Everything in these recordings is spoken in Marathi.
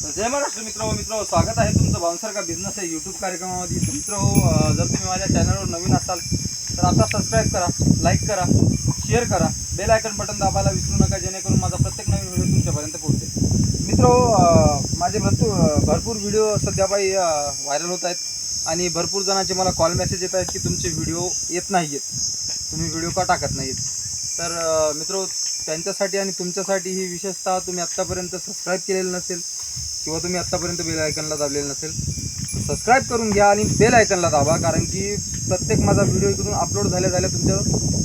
तर जय महाराष्ट्र मित्र हो मित्र स्वागत आहे तुमचं बाउन्सर का बिझनेस आहे यूट्यूब कार्यक्रमामध्ये. मित्र मित्र जर तुम्ही माझ्या चॅनलवर नवीन असाल तर आता सबस्क्राईब करा लाईक करा शेअर करा बेल आयकन बटन दाबायला विसरू नका जेणेकरून माझा प्रत्येक नवीन व्हिडिओ तुमच्यापर्यंत पोहोचेल. मित्र माझे भरपूर भरपूर व्हिडिओ सध्या बाई व्हायरल होत आहेत. आणि भरपूर जणांचे मला कॉल मेसेज येत आहेत की तुमचे व्हिडिओ येत नाही आहेत तुम्ही व्हिडिओ का टाकत नाही आहेत तर मित्र त्यांच्यासाठी आणि तुमच्यासाठी ही विशेषतः तुम्ही आत्तापर्यंत सबस्क्राईब केलेलं नसेल किंवा तुम्ही आत्तापर्यंत बेल आयकनला दाबलेलं नसेल सबस्क्राईब करून घ्या आणि बेल आयकनला दाबा कारण की प्रत्येक माझा व्हिडिओ इकडून अपलोड झाल्या झाल्या तुमच्या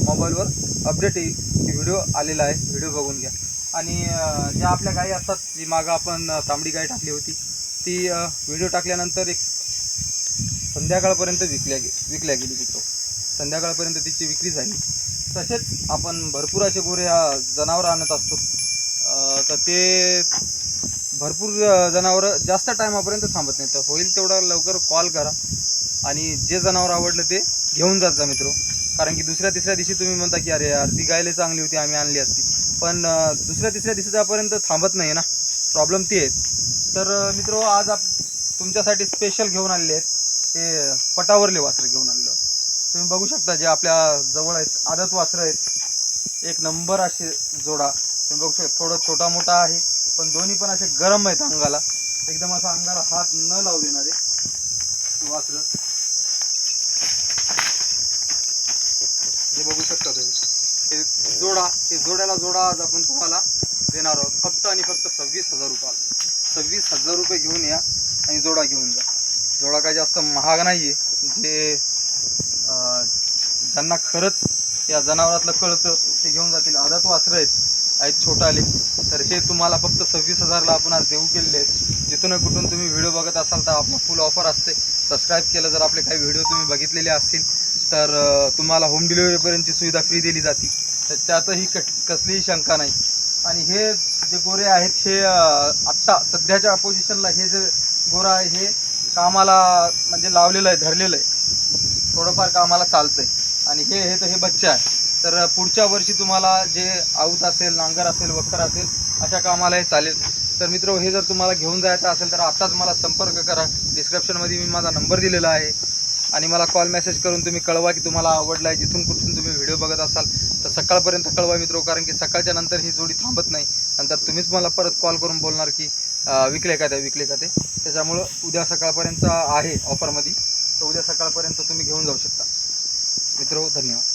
मोबाईलवर अपडेट येईल. की व्हिडिओ आलेला आहे व्हिडिओ बघून घ्या. आणि ज्या आपल्या गायी असतात जी मागं आपण तांबडी गाय टाकली होती ती व्हिडिओ टाकल्यानंतर एक संध्याकाळपर्यंत विकल्या गे विकल्या गेली मित्र. संध्याकाळपर्यंत तिची विक्री झाली. तसेच आपण भरपूर असे गोरे जनावरं आणत असतो. तर ते भरपूर जनावरं जास्त टायमापर्यंत थांबत नाही तर होईल तेवढा लवकर कॉल करा. आणि जे जनावर आवडलं ते घेऊन जात जा मित्र. कारण की दुसऱ्या तिसऱ्या दिवशी तुम्ही म्हणता की अरे यार ती गायले चांगली होती आम्ही आणली असती. पण दुसऱ्या तिसऱ्या दिवसापर्यंत थांबत नाही ना. प्रॉब्लेम ते आहेत. तर मित्र आज आप तुमच्यासाठी स्पेशल घेऊन आलेले आहेत. ते पटावरले वासरं घेऊन आलेलो तुम्ही बघू शकता जे आपल्या जवळ आहेत. आदत वासरं आहेत. एक नंबर असे जोडा. तुम्ही बघू शकता थोडं छोटा मोठा आहे. पण दोन्ही पण असे गरम आहेत अंगाला. एकदम असा अंगाला हात न लावू देणारे. वासर. हे बघू शकता तुम्ही. हे जोडा हे जोड्याला जोडा आज आपण तुम्हाला देणार आहोत. फक्त आणि फक्त सव्वीस हजार रुपये सव्वीस हजार रुपये घेऊन या आणि जोडा घेऊन जा. जोडा काही जास्त महाग नाही आहे जे ज्यांना खरंच या जनावरातलं कळतं ते घेऊन जातील. आदात वासरं आहेत. आहेत छोटाले तर हे तुम्हाला फक्त सव्वीस हजारला आपण आज देऊ केलेले आहेत. जिथून कुठून तुम्ही व्हिडिओ बघत असाल तर आपलं फुल ऑफर असते. सबस्क्राईब केलं जर आपले काही व्हिडिओ तुम्ही बघितलेले असतील तर तुम्हाला होम डिलिव्हरीपर्यंतची सुविधा फ्री दिली जाते. तर त्यातही कट कसलीही शंका नाही. आणि हे जे गोरे आहेत हे आत्ता सध्याच्या पोझिशनला हे जे गोरा आहे हे कामाला म्हणजे लावलेलं आहे धरलेलं आहे. थोडंफार कामाला चालतं आहे आणि हे हे तर हे बच्चे आहे तर पुढच्या वर्षी तुम्हाला जे आऊत असेल नांगर असेल वखर असेल अशा कामाला हे चालेल. तर मित्र हे जर तुम्हाला घेऊन जायचं असेल तर आत्ताच मला संपर्क करा. डिस्क्रिप्शनमध्ये मी माझा नंबर दिलेला आहे. आणि मला कॉल मेसेज करून तुम्ही कळवा की तुम्हाला आवडला आहे. जिथून कुठून तुम्ही व्हिडिओ बघत असाल तर सकाळपर्यंत कळवा मित्र कारण की सकाळच्या नंतर ही जोडी थांबत नाही. नंतर तुम्हीच मला परत कॉल करून बोलणार की विकले का ते विकले का ते. त्याच्यामुळं उद्या सकाळपर्यंत आहे ऑफरमध्ये तर उद्या सकाळपर्यंत तुम्ही घेऊन जाऊ शकता. मित्र धन्यवाद.